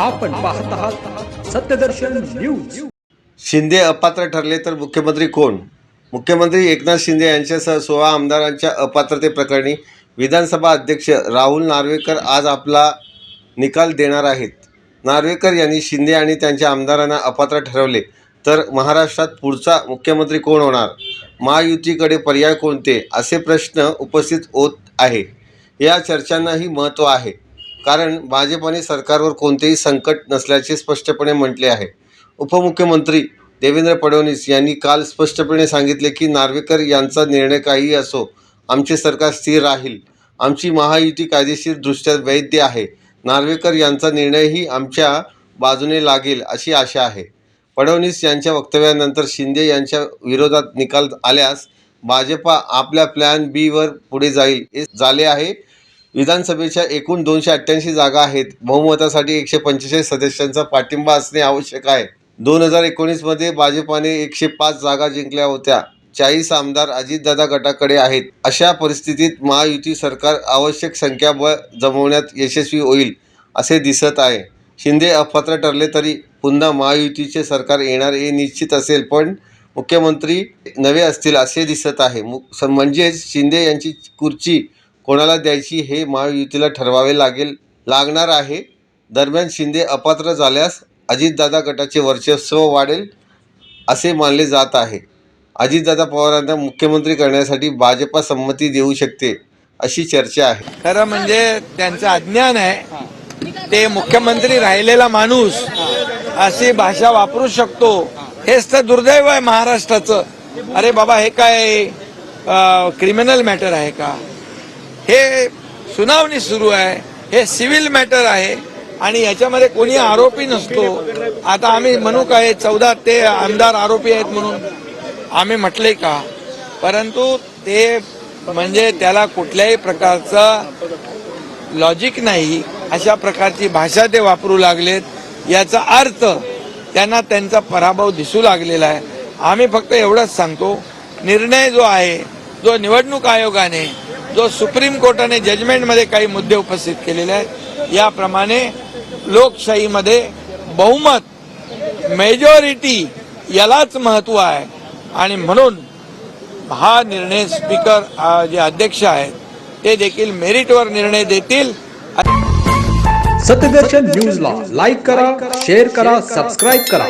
आपण पाहत आहात सत्यदर्शन न्यूज. शिंदे अपात्र ठरले तर मुख्यमंत्री कोण? मुख्यमंत्री एकनाथ शिंदे यांच्यासह सोळा आमदारांच्या अपात्रतेप्रकरणी विधानसभा अध्यक्ष राहुल नार्वेकर आज आपला निकाल देणार आहेत. नार्वेकर यांनी शिंदे आणि त्यांच्या आमदारांना अपात्र ठरवले तर महाराष्ट्रात पुढचा मुख्यमंत्री कोण होणार? महायुतीकडे पर्याय कोणते? असे प्रश्न उपस्थित होत आहे. या चर्चांनाही महत्त्व आहे. कारण भाजपाने सरकारवर कोणतेही संकट नसल्याचे स्पष्टपणे म्हटले आहे. उपमुख्यमंत्री देवेंद्र फडणवीस यांनी काल स्पष्टपणे सांगितले की नार्वेकर यांचा निर्णय काहीही असो आमचे सरकार स्थिर राहील. आमची महायुती कायदेशीरदृष्ट्या वैध आहे. नार्वेकर यांचा निर्णयही आमच्या बाजूने लागेल अशी आशा आहे. फडणवीस यांच्या वक्तव्यानंतर शिंदे यांच्या विरोधात निकाल आल्यास भाजपा आपल्या प्लॅन बीवर पुढे जाईल हे झाले आहे. विधानसभेच्या एकूण दोनशे अठ्ठ्याऐंशी जागा आहेत. बहुमतासाठी एकशे पंचेचाळीस सदस्यांचा पाठिंबा असणे आवश्यक आहे. दोन हजार एकोणीसमध्ये भाजपाने एकशे पाच जागा जिंकल्या होत्या. चाळीस आमदार अजितदादा गटाकडे आहेत. अशा परिस्थितीत महायुती सरकार आवश्यक संख्याबळ जमवण्यात यशस्वी होईल असे दिसत आहे. शिंदे अपात्र ठरले तरी पुन्हा महायुतीचे सरकार येणार हे निश्चित असेल पण मुख्यमंत्री नवे असतील असे दिसत आहे. मु स- म्हणजेच शिंदे यांची खुर्ची कोणाला द्यायची हे महायुतीला ठरवावे लागेल लागणार आहे. दरम्यान शिंदे अपात्र झाल्यास अजितदादा गटाचे वर्चस्व वाढेल असे मानले जात आहे. अजितदादा पवारांना मुख्यमंत्री करण्यासाठी भाजपा संमती देऊ शकते अशी चर्चा आहे. खरं म्हणजे त्यांचं अज्ञान आहे. ते मुख्यमंत्री राहिलेला माणूस अशी भाषा वापरू शकतो. हेच तर दुर्दैव आहे महाराष्ट्राचं. अरे बाबा हे काय क्रिमिनल मॅटर आहे का? हे सुनावणी सुरू आहे हे सिव्हिल मॅटर आहे आणि याच्यामध्ये कोणी आरोपी नसतो. आता आम्ही म्हणू काय चौदा ते आमदार आरोपी आहेत म्हणून? आम्ही म्हटले का? परंतु ते म्हणजे त्याला कुठल्याही प्रकारचं लॉजिक नाही अशा प्रकारची भाषा ते वापरू लागलेत. याचा अर्थ त्यांना त्यांचा पराभव दिसू लागलेला आहे. आम्ही फक्त एवढंच सांगतो निर्णय जो आहे जो निवडणूक आयोगाने जो सुप्रीम कोर्टाने जजमेंटमध्ये काही मुद्दे उपस्थित केलेले आहेत याप्रमाणे लोकशाहीमध्ये बहुमत मेजॉरिटी यालाच महत्त्व आहे. आणि म्हणून हा निर्णय स्पीकर जे अध्यक्ष आहेत ते देखील मेरिटवर निर्णय देतील. सत्यदर्शन न्यूजला लाईक करा शेअर करा सबस्क्राईब करा.